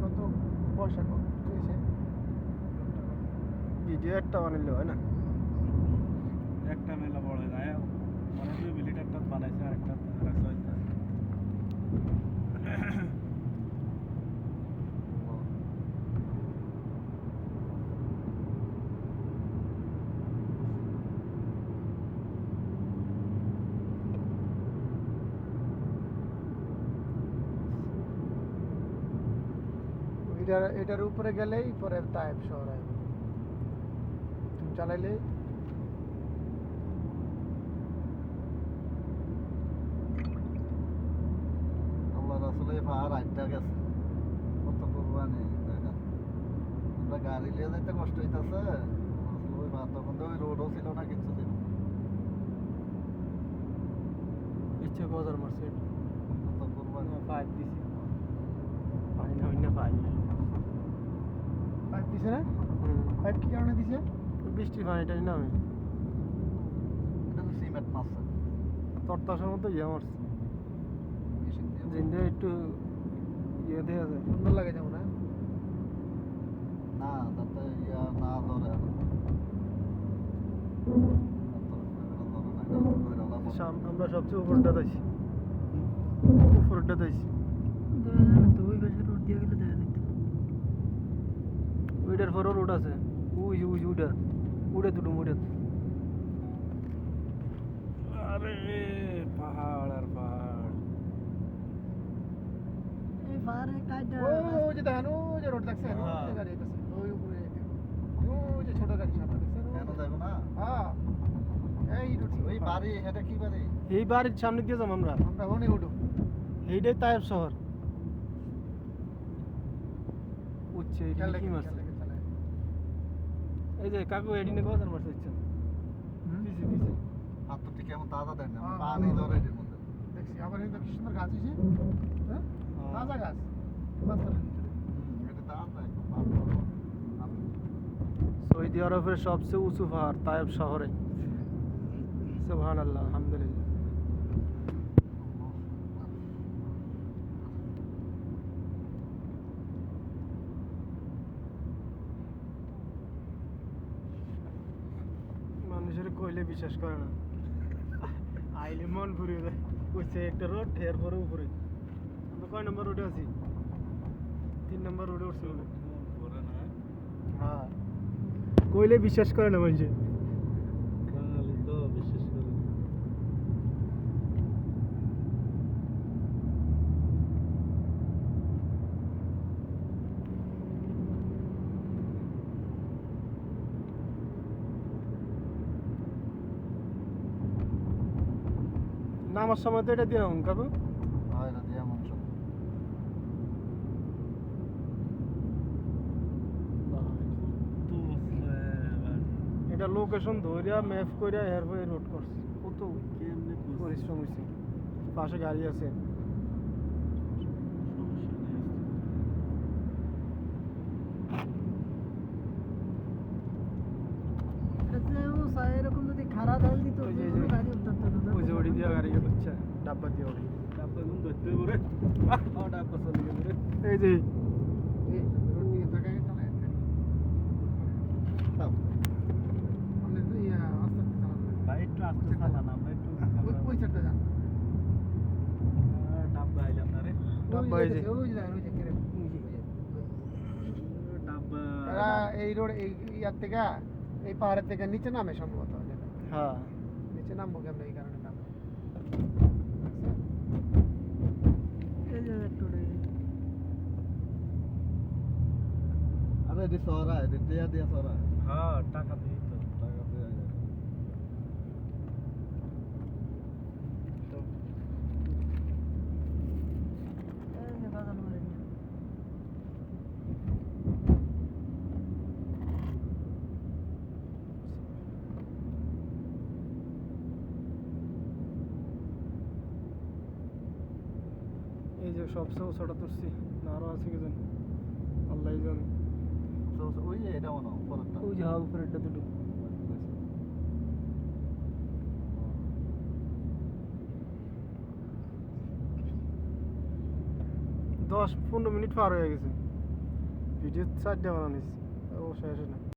কত পয়সা হয়েছে ভিডিও একটা বানাইলে হয় না একটা মেলা বড় যায় মানে দুই মিনিট একটা বানাইছে আর একটা রাখা হইছে এটার এটার উপরে গেলেই পরে তায়েব শহর আইব তুমি চালাইলে। আল্লাহ রাসুল এই পাহাড় আড্ডা গেছে। কত কোরবানি আমরা গাড়ি নিয়ে যাইতে কষ্ট হইতাছে। ওই পাহাড় তখন তো ওই রোডও ছিল না কিছু ছিল ইচ্ছে বাজার মারছে। কত কোরবানি। ফাইভ দিছি। পানি না হইনা পাই পাইপ দিছে না পাইপ কি কারণে দিছে বৃষ্টি পানিটাই নামে এটা তো সিমেন্ট মারছে তরতাসার মতো ইয়ে মারছে জিন্দে একটু ইয়ে দেওয়া যায় সুন্দর লাগে যেমন হ্যাঁ না তাতে ইয়া না ধরে আমরা সবচেয়ে উপরটা দিয়েছি উপরটা দিয়েছি ওইটার পরও রোড আছে। উই উই উইটা উড়ে দুটো মুড়ে আরে পাহাড় আর পাহাড়। ও যে দেখেন যে রোড দেখছেন? ওই গাড়ি আইতাছে ওই উপরে যাইতে যে। ছোট গাড়ি সামনে দেখছেন? কেন যাব না? হ্যাঁ। এই রোড ওই বাড়ি এটা কি বাড়ি? এই বাড়ির সামনে দিয়ে যাব আমরা। আমরা ওনে উঠো এইটাই তায়েব শহর। উঠছে এটা কি চালায়। এই যে কাকু এডিনে বাজার মারছে ইচ্ছা পিছে পিছে হাত তো এমন তাজা দেন না হ্যাঁ, পানি হ্যাঁ। ধরে এটির মধ্যে। দেখছি আবার কি সুন্দর গাছ হয়েছে হ্যাঁ? হ্যাঁ। তাজা গাছ। সৌদি আরবের সবচেয়ে উঁচু পাহাড় তায়েব শহরে। সুবহান আল্লাহ আলহামদুলিল্লাহ। মানুষের কইলে বিশ্বাস করে না। আইলে মন ঘুরে যায় কইছে একটা রোডের পরে উপরে। আমরা কয় নম্বর রোডে আছি? তিন নম্বর রোডে উঠছি। করে না। হ্যাঁ। কইলে বিশ্বাস করে না মানুষে বাঙালি তো বিশেষ করে নামার সময় তো এটা দিয়ে রাখুন কাকু। হয় এটা লোকেশন ধরিয়া ম্যাপ করিয়া এরপরে রোড করছে। কত পরিশ্রম হয়েছে পাশে গাড়ি আছে এরকম যদি খারাপ ঢাল দিত ওই যে- যে- গাড়ি উঠতো না ডাব্বা দিয়ে ডাব্বা ধরতে ডাব্বা চলে গেল রে এই যে একটু আস্তে চালান আমরা একটু ওই- যান ডাব্বা আইলাম না রে ডাব্বা এই যে ওই যে ওই যে কেরে। ডাব্বা এই রোড এই ইয়ার থেকে এই পাহাড়ের থেকে নিচে নামে সম্ভবত। হ্যাঁ নিচে নামবো কেমন এই কারণে নামে আরে এটি সরা এটি দিয়া দিয়া সরা হ্যাঁ টাকা দিই তো টাকা দিয়া যায়। এই যে সবচেয়ে ছোট তুলছি না আরও আছে কি জানি আল্লাহ জানে। ওই যে এটা মনে ওই যে দুটো। দশ পনেরো মিনিট পার হয়ে গেছে। ভিডিও চারটা বানানিস ও শেষ না।